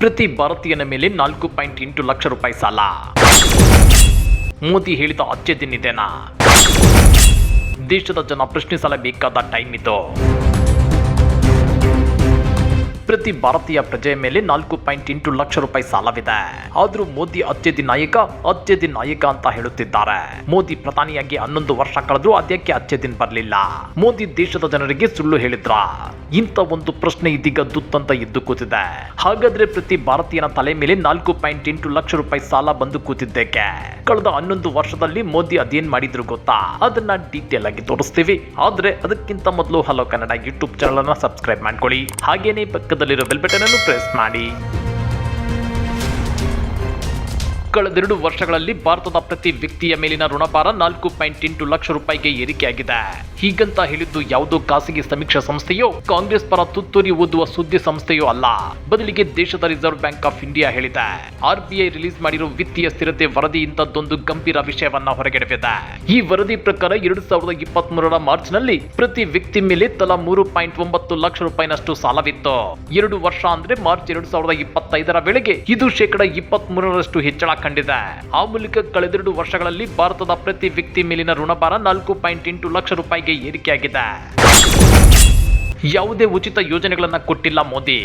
ಪ್ರತಿ ಭಾರತೀಯನ ಮೇಲೆ ನಾಲ್ಕು ಪಾಯಿಂಟ್ ಎಂಟು ಲಕ್ಷ ರೂಪಾಯಿ ಸಾಲ. ಮೋದಿ ಹೇಳಿದ ಅಚ್ಚೆ ದಿನಿದೇನಾ ದೇಶದ ಜನ ಪ್ರಶ್ನಿಸಲೇಬೇಕಾದ ಟೈಮ್ ಇದು. ಪ್ರತಿ ಭಾರತೀಯ ಪ್ರಜೆಯ ಮೇಲೆ ನಾಲ್ಕು ಪಾಯಿಂಟ್ ಎಂಟು ಲಕ್ಷ ರೂಪಾಯಿ ಸಾಲವಿದೆ. ಆದ್ರೂ ಮೋದಿ ಅತ್ಯಧಿ ನಾಯಕ ಅತ್ಯಧಿ ನಾಯಕ ಅಂತ ಹೇಳುತ್ತಿದ್ದಾರೆ. ಮೋದಿ ಪ್ರಧಾನಿಯಾಗಿ ಹನ್ನೊಂದು ವರ್ಷ ಕಳೆದ್ರೂ ಅದಕ್ಕೆ ಅತ್ಯದಿನ್ ಬರಲಿಲ್ಲ. ಮೋದಿ ದೇಶದ ಜನರಿಗೆ ಸುಳ್ಳು ಹೇಳಿದ್ರ? ಇಂಥ ಒಂದು ಪ್ರಶ್ನೆ ಇದೀಗ ದುತ್ತಂತ ಎದ್ದು ಕೂತಿದೆ. ಹಾಗಾದ್ರೆ ಪ್ರತಿ ಭಾರತೀಯನ ತಲೆ ಮೇಲೆ ನಾಲ್ಕು ಪಾಯಿಂಟ್ ಎಂಟು ಲಕ್ಷ ರೂಪಾಯಿ ಸಾಲ ಬಂದು ಕೂತಿದ್ದಕ್ಕೆ ಕಳೆದ ಹನ್ನೊಂದು ವರ್ಷದಲ್ಲಿ ಮೋದಿ ಅದೇನ್ ಮಾಡಿದ್ರು ಗೊತ್ತಾ? ಅದನ್ನ ಡೀಟೇಲ್ ಆಗಿ ತೋರಿಸ್ತೀವಿ. ಆದ್ರೆ ಅದಕ್ಕಿಂತ ಮೊದಲು ಹಲೋ ಕನ್ನಡ ಯೂಟ್ಯೂಬ್ ಚಾನಲ್ ಅನ್ನ ಸಬ್ಸ್ಕ್ರೈಬ್ ಮಾಡ್ಕೊಳ್ಳಿ. ಹಾಗೇನೇ ಪಕ್ಕದಲ್ಲಿರೋ ಬೆಲ್ ಬಟನ್ ಅನ್ನು ಪ್ರೆಸ್ ಮಾಡಿ. ಕಳೆದೆರಡು ವರ್ಷಗಳಲ್ಲಿ ಭಾರತದ ಪ್ರತಿ ವ್ಯಕ್ತಿಯ ಮೇಲಿನ ಋಣಭಾರ ನಾಲ್ಕು ಪಾಯಿಂಟ್ ಎಂಟು ಲಕ್ಷ ರೂಪಾಯಿಗೆ ಏರಿಕೆಯಾಗಿದೆ. ಹೀಗಂತ ಹೇಳಿದ್ದು ಯಾವುದೋ ಖಾಸಗಿ ಸಮೀಕ್ಷಾ ಸಂಸ್ಥೆಯೋ, ಕಾಂಗ್ರೆಸ್ ಪರ ತುತ್ತೂರಿ ಓದುವ ಸುದ್ದಿ ಸಂಸ್ಥೆಯೋ ಅಲ್ಲ. ಬದಲಿಗೆ ದೇಶದ ರಿಸರ್ವ್ ಬ್ಯಾಂಕ್ ಆಫ್ ಇಂಡಿಯಾ ಹೇಳಿದೆ. ಆರ್ಬಿಐ ರಿಲೀಸ್ ಮಾಡಿರುವ ವಿತ್ತೀಯ ಸ್ಥಿರತೆ ವರದಿ ಇಂಥದ್ದೊಂದು ಗಂಭೀರ ವಿಷಯವನ್ನ ಹೊರಗೆಡವಿದೆ. ಈ ವರದಿ ಪ್ರಕಾರ ಎರಡು ಸಾವಿರದ ಇಪ್ಪತ್ತ್ ಮೂರರ ಮಾರ್ಚ್ನಲ್ಲಿ ಪ್ರತಿ ವ್ಯಕ್ತಿ ಮೇಲೆ ತಲಾ ಮೂರು ಪಾಯಿಂಟ್ ಒಂಬತ್ತು ಲಕ್ಷ ರೂಪಾಯಿನಷ್ಟು ಸಾಲವಿತ್ತು. ಎರಡು ವರ್ಷ ಅಂದ್ರೆ ಮಾರ್ಚ್ ಎರಡು ಸಾವಿರದ ಇಪ್ಪತ್ತೈದರ ವೇಳೆಗೆ ಇದು ಶೇಕಡ ಇಪ್ಪತ್ತ್ ಮೂರರಷ್ಟು ಹೆಚ್ಚಳ ಕಂಡಿದೆ. ಆ ಮೂಲಕ ಕಳೆದೆರಡು ವರ್ಷಗಳಲ್ಲಿ ಭಾರತದ ಪ್ರತಿ ವ್ಯಕ್ತಿ ಮೇಲಿನ ಋಣಭಾರ ನಾಲ್ಕು ಪಾಯಿಂಟ್ ಎಂಟು ಲಕ್ಷ ರೂಪಾಯಿಗೆ ಏರಿಕೆಯಾಗಿದೆ. ಯಾವುದೇ ಉಚಿತ ಯೋಜನೆಗಳನ್ನ ಕೊಟ್ಟಿಲ್ಲ ಮೋದಿ.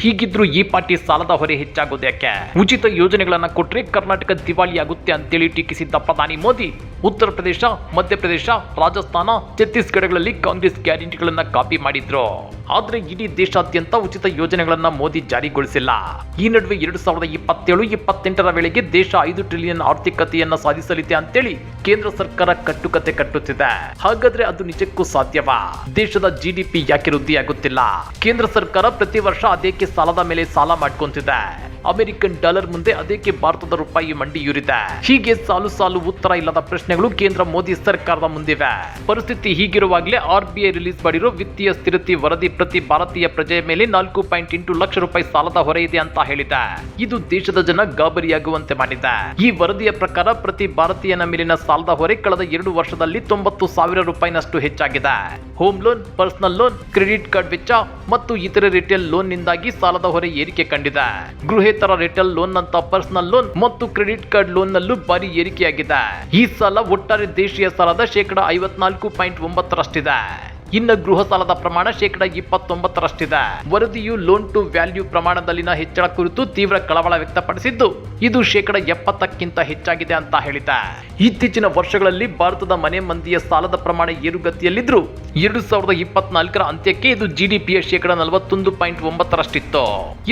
ಹೀಗಿದ್ರು ಈ ಪಾರ್ಟಿ ಸಾಲದ ಹೊರೆ ಹೆಚ್ಚಾಗೋದ್ಯಾಕೆ? ಉಚಿತ ಯೋಜನೆಗಳನ್ನ ಕೊಟ್ರೆ ಕರ್ನಾಟಕ ದಿವಾಳಿ ಆಗುತ್ತೆ ಅಂತೇಳಿ ಟೀಕಿಸಿದ್ದ ಪ್ರಧಾನಿ ಮೋದಿ ಉತ್ತರ ಪ್ರದೇಶ ಮಧ್ಯಪ್ರದೇಶ ರಾಜಸ್ಥಾನ, ಛತ್ತೀಸ್ಗಢಗಳಲ್ಲಿ ಕಾಂಗ್ರೆಸ್ ಗ್ಯಾರಂಟಿಗಳನ್ನ ಕಾಪಿ ಮಾಡಿದ್ರು. ಆದ್ರೆ ಇಡೀ ದೇಶಾದ್ಯಂತ ಉಚಿತ ಯೋಜನೆಗಳನ್ನ ಮೋದಿ ಜಾರಿಗೊಳಿಸಿಲ್ಲ. ಈ ನಡುವೆ ಎರಡು ಸಾವಿರದ ಇಪ್ಪತ್ತೇಳು, ಇಪ್ಪತ್ತೆಂಟರ ವೇಳೆಗೆ ದೇಶ ಐದು ಟ್ರಿಲಿಯನ್ ಆರ್ಥಿಕತೆಯನ್ನ ಸಾಧಿಸಲಿದೆ ಅಂತೇಳಿ ಕೇಂದ್ರ ಸರ್ಕಾರ ಕಟ್ಟುಕತೆ ಕಟ್ಟುತ್ತಿದೆ. ಹಾಗಾದ್ರೆ ಅದು ನಿಜಕ್ಕೂ ಸಾಧ್ಯವಾ? ದೇಶದ ಜಿಡಿಪಿ ಯಾಕೆ ವೃದ್ಧಿಯಾಗುತ್ತಿಲ್ಲ? ಕೇಂದ್ರ ಸರ್ಕಾರ ಪ್ರತಿ ವರ್ಷ ಅದೇಕೆ ಸಾಲದ ಮೇಲೆ ಸಾಲ ಮಾಡ್ಕೊಂತಿದೆ? ಅಮೆರಿಕನ್ ಡಾಲರ್ ಮುಂದೆ ಅದಕ್ಕೆ ಭಾರತದ ರೂಪಾಯಿ ಮಂಡಿಯೂರಿದೆ? ಹೀಗೆ ಸಾಲು ಸಾಲು ಉತ್ತರ ಇಲ್ಲದ ಪ್ರಶ್ನೆಗಳು ಕೇಂದ್ರ ಮೋದಿ ಸರ್ಕಾರದ ಮುಂದಿವೆ. ಪರಿಸ್ಥಿತಿ ಹೀಗಿರುವಾಗಲೇ ಆರ್ ಬಿ ರಿಲೀಸ್ ಮಾಡಿರೋ ವಿತ್ತೀಯ ಸ್ಥಿರತೆ ವರದಿ ಪ್ರತಿ ಭಾರತೀಯ ಪ್ರಜೆಯ ಮೇಲೆ ನಾಲ್ಕು ಪಾಯಿಂಟ್ ಎಂಟು ಲಕ್ಷ ರೂಪಾಯಿ ಸಾಲದ ಹೊರೆ ಇದೆ ಅಂತ ಹೇಳಿದೆ. ಇದು ದೇಶದ ಜನ ಗಾಬರಿಯಾಗುವಂತೆ ಮಾಡಿದೆ. ಈ ವರದಿಯ ಪ್ರಕಾರ ಪ್ರತಿ ಭಾರತೀಯನ ಮೇಲಿನ ಸಾಲದ ಹೊರೆ ಕಳೆದ ಎರಡು ವರ್ಷದಲ್ಲಿ ತೊಂಬತ್ತು ಸಾವಿರ ರೂಪಾಯಿನಷ್ಟು ಹೆಚ್ಚಾಗಿದೆ. Home loan, personal loan, credit card ವೆಚ್ಚ ಮತ್ತು ಇತರೆ ರಿಟೇಲ್ ಲೋನ್ ನಿಂದಾಗಿ ಸಾಲದ ಹೊರೆ ಏರಿಕೆ ಕಂಡಿದೆ. ಗೃಹೇತರ ರಿಟೇಲ್ ಲೋನ್ ಅಂತ ಪರ್ಸನಲ್ ಲೋನ್ ಮತ್ತು ಕ್ರೆಡಿಟ್ ಕಾರ್ಡ್ ಲೋನ್ ನಲ್ಲೂ ಭಾರಿ ಏರಿಕೆಯಾಗಿದೆ. ಈ ಸಲ ಒಟ್ಟಾರೆ ದೇಶೀಯ ಸಾಲದ ಶೇಕಡ ಐವತ್ನಾಲ್ಕು ಪಾಯಿಂಟ್ ಒಂಬತ್ತರಷ್ಟಿದೆ. ಇನ್ನು ಗೃಹ ಸಾಲದ ಪ್ರಮಾಣ ಶೇಕಡ ಇಪ್ಪತ್ತೊಂಬತ್ತರಷ್ಟಿದೆ. ವರದಿಯು ಲೋನ್ ಟು ವ್ಯಾಲ್ಯೂ ಪ್ರಮಾಣದಲ್ಲಿನ ಹೆಚ್ಚಳ ಕುರಿತು ತೀವ್ರ ಕಳವಳ ವ್ಯಕ್ತಪಡಿಸಿದ್ದು, ಇದು ಶೇಕಡ ಎಪ್ಪತ್ತಕ್ಕಿಂತ ಹೆಚ್ಚಾಗಿದೆ ಅಂತ ಹೇಳಿದೆ. ಇತ್ತೀಚಿನ ವರ್ಷಗಳಲ್ಲಿ ಭಾರತದ ಮನೆ ಮಂದಿಯ ಸಾಲದ ಪ್ರಮಾಣ ಏರುಗತಿಯಲ್ಲಿದ್ದರೂ ಎರಡು ಸಾವಿರದ ಇಪ್ಪತ್ನಾಲ್ಕರ ಅಂತ್ಯಕ್ಕೆ ಇದು ಜಿಡಿಪಿಯ ಶೇಕಡ ನಲವತ್ತೊಂದು ಪಾಯಿಂಟ್ ಒಂಬತ್ತರಷ್ಟಿತ್ತು.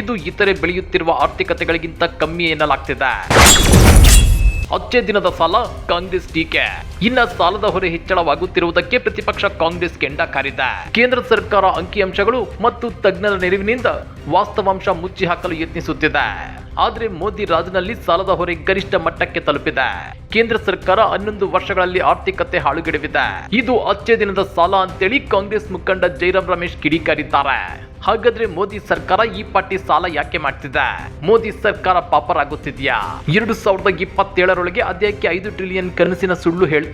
ಇದು ಇತರೆ ಬೆಳೆಯುತ್ತಿರುವ ಆರ್ಥಿಕತೆಗಳಿಗಿಂತ ಕಮ್ಮಿ ಎನ್ನಲಾಗ್ತಿದೆ. ಅಚ್ಚೆ ದಿನದ ಸಾಲ ಕಾಂಗ್ರೆಸ್ ಟೀಕೆ. ಇನ್ನ ಸಾಲದ ಹೊರೆ ಹೆಚ್ಚಳವಾಗುತ್ತಿರುವುದಕ್ಕೆ ಪ್ರತಿಪಕ್ಷ ಕಾಂಗ್ರೆಸ್ ಕೆಂಡ ಕಾರಿದ. ಕೇಂದ್ರ ಸರ್ಕಾರ ಅಂಕಿಅಂಶಗಳು ಮತ್ತು ತಜ್ಞರ ನೆರವಿನಿಂದ ವಾಸ್ತವಾಂಶ ಮುಚ್ಚಿ ಹಾಕಲು ಯತ್ನಿಸುತ್ತಿದೆ. ಆದ್ರೆ ಮೋದಿ ರಾಜ್ನಲ್ಲಿ ಸಾಲದ ಹೊರೆ ಗರಿಷ್ಠ ಮಟ್ಟಕ್ಕೆ ತಲುಪಿದೆ. ಕೇಂದ್ರ ಸರ್ಕಾರ ಹನ್ನೊಂದು ವರ್ಷಗಳಲ್ಲಿ ಆರ್ಥಿಕತೆ ಹಾಳುಗೆಡವಿದೆ. ಇದು ಅಚ್ಚೆ ದಿನದ ಸಾಲ ಅಂತೇಳಿ ಕಾಂಗ್ರೆಸ್ ಮುಖಂಡ ಜೈರಾಮ್ ರಮೇಶ್ ಕಿಡಿಕಾರಿದ್ದಾರೆ. ಹಾಗಾದ್ರೆ ಮೋದಿ ಸರ್ಕಾರ ಈ ಪಾಟಿ ಸಾಲ ಯಾಕೆ ಮಾಡ್ತಿದೆ? ಮೋದಿ ಸರ್ಕಾರ ಪಾಪರಾಗುತ್ತಿದ್ಯಾ? ಎರಡು ಸಾವಿರದ ಇಪ್ಪತ್ತೇಳರೊಳಗೆ ಅದಕ್ಕೆ ಐದು ಟ್ರಿಲಿಯನ್ ಕನಸಿನ ಸುಳ್ಳು ಹೇಳ್ತಾ